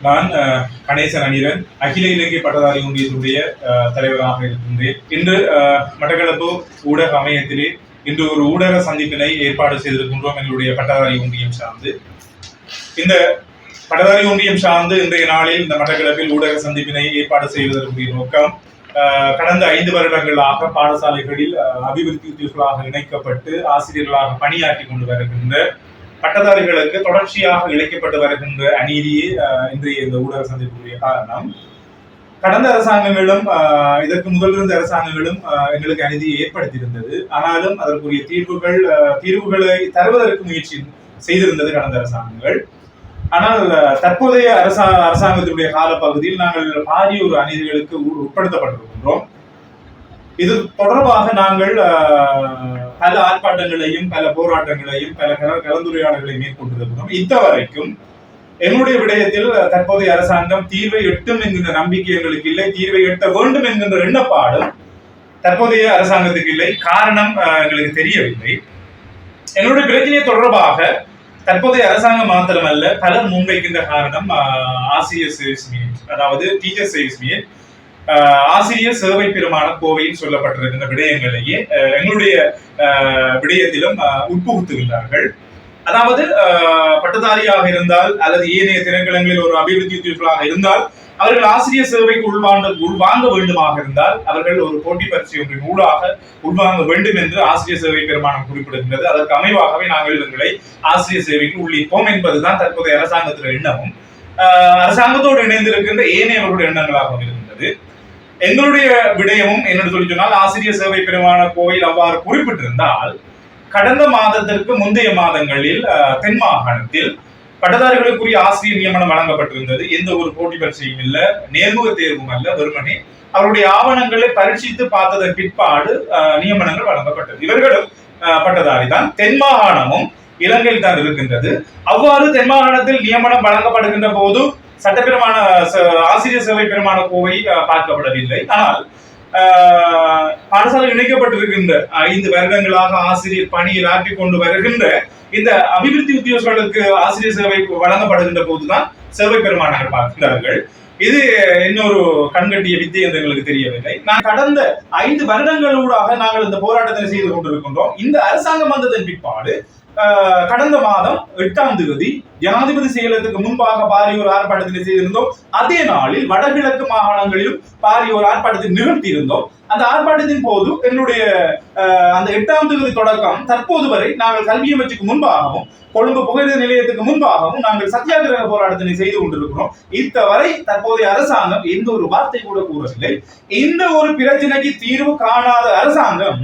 நான் அஹ், கணேசன் அணிரன் அகில இலங்கை பட்டதாரி ஒன்றியத்துடைய அஹ், தலைவராக இருக்கின்றேன். இன்று மட்டக்களப்பு ஊடக அமையத்திலே இன்று ஒரு ஊடக சந்திப்பினை ஏற்பாடு செய்திருக்கின்றோம் எங்களுடைய பட்டதாரி ஒன்றியம் சார்ந்து. இந்த பட்டதாரி ஒன்றியம் சார்ந்து இன்றைய நாளில் இந்த மட்டக்களப்பில் ஊடக சந்திப்பினை ஏற்பாடு செய்வதற்குரிய நோக்கம் கடந்த ஐந்து வருடங்களாக பாடசாலைகளில் அஹ், அபிவிருத்தி உத்திகளாக இணைக்கப்பட்டு ஆசிரியர்களாக பணியாற்றி கொண்டு வருகின்ற பட்டதாரிகளுக்கு தொடர்ச்சியாக இழைக்கப்பட்டு வருகின்ற அநீதியே அஹ், இன்றைய இந்த ஊடக சந்திப்புக்குரிய காரணம். கடந்த அரசாங்கங்களும் இதற்கு முதல் இருந்த அரசாங்கங்களும் எங்களுக்கு அநீதியை ஏற்படுத்தியிருந்தது. ஆனாலும் அதற்குரிய தீர்வுகள் அஹ், தீர்வுகளை தருவதற்கு முயற்சி செய்திருந்தது கடந்த அரசாங்கங்கள். ஆனால் தற்போதைய அரசா அரசாங்கத்தினுடைய காலப்பகுதியில் நாங்கள் பாரிய ஒரு அநீதிகளுக்கு உட்படுத்தப்பட்டிருக்கின்றோம். இது தொடர்பாக நாங்கள் பல ஆர்ப்பாட்டங்களையும் பல போராட்டங்களையும் பல கலந்துரையாடல்களை மேற்கொண்டிருக்கிறோம் இத்த இத்தவரைக்கும் என்னுடைய விடயத்தில் தற்போதைய அரசாங்கம் தீர்வை எட்டும் என்கின்ற நம்பிக்கை எங்களுக்கு இல்லை. தீர்வை எட்ட வேண்டும் என்கின்ற எண்ணப்பாடும் தற்போதைய அரசாங்கத்துக்கு இல்லை. காரணம் எங்களுக்கு தெரியவில்லை. எங்களுடைய பிரச்சனை தொடர்பாக தற்போதைய அரசாங்கம் மாத்திரமல்ல பலர் முன்வைக்கின்ற காரணம் ஆசிரியர் சேவை அதாவது டீச்சர் சேவை ஆசிரியர் சேவை பெருமான கோவையில் சொல்லப்பட்டிருக்கின்ற விடயங்களையே எங்களுடைய விடயத்திலும் உட்புகுத்துகின்றார்கள். அதாவது பட்டதாரியாக இருந்தால் அல்லது ஏனைய திணைக்களங்களில் ஒரு அபிவிருத்தி உத்தியோகர்களாக இருந்தால் அவர்கள் ஆசிரியர் சேவைக்கு உள்வாங்க உள்வாங்க வேண்டுமாக இருந்தால் அவர்கள் ஒரு போட்டி பரீட்சை ஒன்றின் ஊடாக உள்வாங்க வேண்டும் என்று ஆசிரியர் சேவை பெருமானம் குறிப்பிடுகின்றது. அதற்கு அமைவாகவே நாங்கள் இவர்களை ஆசிரியர் சேவைக்கு உள்ளிப்போம் என்பதுதான் தற்போதைய அரசாங்கத்தின் எண்ணமும். அரசாங்கத்தோடு இணைந்திருக்கின்ற ஏனையவர்களுடைய எண்ணங்களாகவும் இருக்கின்றது. எங்களுடைய விடயமும் என்னென்னு சொல்லி சொன்னால் ஆசிரியர் சேவை பெருமான கோயில் அவ்வாறு குறிப்பிட்டிருந்தால் கடந்த மாதத்திற்கு முந்தைய மாதங்களில் தென் மாகாணத்தில் பட்டதாரிகளுக்குரிய ஆசிரியர் நியமனம் வழங்கப்பட்டிருந்தது. எந்த ஒரு போட்டி பரீட்சையும் இல்ல நேர்முக தேர்வும் அல்ல வெறுமனே அவருடைய ஆவணங்களை பரீட்சித்து பார்த்ததன் பிற்பாடு அஹ், நியமனங்கள் வழங்கப்பட்டது. இவர்களும் பட்டதாரி தான் தென் மாகாணமும் இலங்கையில் தான் இருக்கின்றது. அவ்வாறு தென் மாகாணத்தில் நியமனம் வழங்கப்படுகின்ற போது சட்டப்பெருமான ச- ஆசிரியர் சேவை பெருமான கோவை பார்க்கப்படவில்லை. ஆனால் பாடசாலை இணைக்கப்பட்டிருக்கின்ற ஐந்து வருடங்களாக ஆசிரியர் பணியில் ஆற்றி கொண்டு வருகின்ற இந்த அபிவிருத்தி உத்தியோகர்களுக்கு ஆசிரியர் சேவை வழங்கப்படுகின்ற போதுதான் சேவை பெருமானங்கள் பார்க்கிறார்கள். இது இன்னொரு கண்கட்டிய வித்தை என்று எங்களுக்கு தெரியவில்லை. நான் கடந்த ஐந்து வருடங்களூடாக நாங்கள் இந்த போராட்டத்தை செய்து கொண்டிருக்கின்றோம். இந்த அரசாங்கம் வந்ததன் பிற்பாடு கடந்த மாதம் எட்டாம் தேதி ஜனாதிபதி செயலகத்துக்கு முன்பாக பாரிய ஒரு ஆர்ப்பாட்டத்தை செய்திருந்தோம். அதே நாளில் வடகிழக்கு மாகாணங்களிலும் பாரிய ஒரு ஆர்ப்பாட்டத்தை நிகழ்த்தியிருந்தோம். அந்த ஆர்ப்பாட்டத்தின் போது என்னுடைய அந்த எட்டாம் தேதி தொடக்கம் தற்போது வரை நாங்கள் கல்வி அமைச்சுக்கு முன்பாகவும் கொழும்பு புகையிரத நிலையத்துக்கு முன்பாகவும் நாங்கள் சத்தியாகிரக போராட்டத்தினை செய்து கொண்டிருக்கிறோம். இத்தவரை தற்போதைய அரசாங்கம் எந்த ஒரு வார்த்தை கூட கூறவில்லை. இந்த ஒரு பிரச்சனைக்கு தீர்வு காணாத அரசாங்கம்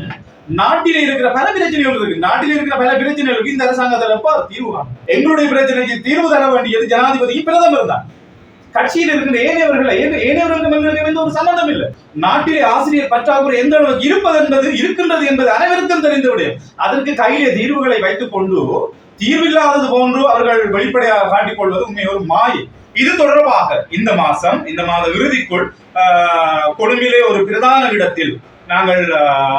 நாட்டில இருக்கிற பல பிரச்சனைகள் இருக்கு. நாட்டில இருக்கிற பல பிரச்சனைகளுக்கு இந்த அரசாங்கத்தில் தீர்வு காணும்? எங்களுடைய பிரச்சனைக்கு தீர்வு தர வேண்டியது ஜனாதிபதியும் பிரதமர் தான். கட்சியில் இருக்கிற ஏனையவர்களை ஏனையவர்களுக்கு எந்த ஒரு சம்பந்தம் இல்லை. நாட்டிலே ஆசிரியர் பற்றாக்குறை எந்த அளவுக்கு இருப்பது என்பது இருக்கின்றது என்பது அனைவருக்கும் தெரிந்த விடயம். அதற்கு கையிலே தீர்வுகளை வைத்துக் கொண்டு தீர்வில்லாதது போன்று அவர்கள் வெளிப்படையாக காட்டிக்கொள்வது உண்மை ஒரு மாயை. இது தொடர்பாக இந்த மாசம் இந்த மாத இறுதிக்குள் ஆஹ், கொழும்பிலே ஒரு பிரதான இடத்தில் நாங்கள்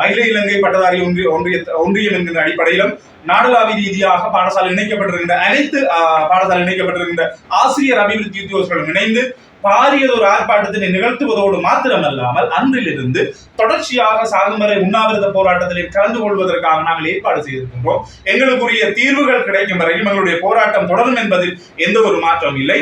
அகில இலங்கை பட்டதாரி ஒன்றிய ஒன்றிய ஒன்றியம் என்கின்ற அடிப்படையிலும் நாடளாவிய ரீதியாக பாடசாலை இணைக்கப்பட்டிருக்கின்ற அனைத்து பாடசாலை இணைக்கப்பட்டிருக்கின்ற ஆசிரியர் அபிவிருத்தி உத்தியோகர்களும் இணைந்து பாரியதொரு ஆர்ப்பாட்டத்தினை நிகழ்த்துவதோடு மாத்திரமல்லாமல் அன்றிலிருந்து தொடர்ச்சியாக சாகுமறை உண்ணாவிரத போராட்டத்தில் கலந்து கொள்வதற்காக நாங்கள் ஏற்பாடு செய்திருக்கின்றோம். எங்களுக்குரிய தீர்வுகள் கிடைக்கும் வரையும் எங்களுடைய போராட்டம் தொடரும் என்பதில் எந்த ஒரு மாற்றம் இல்லை.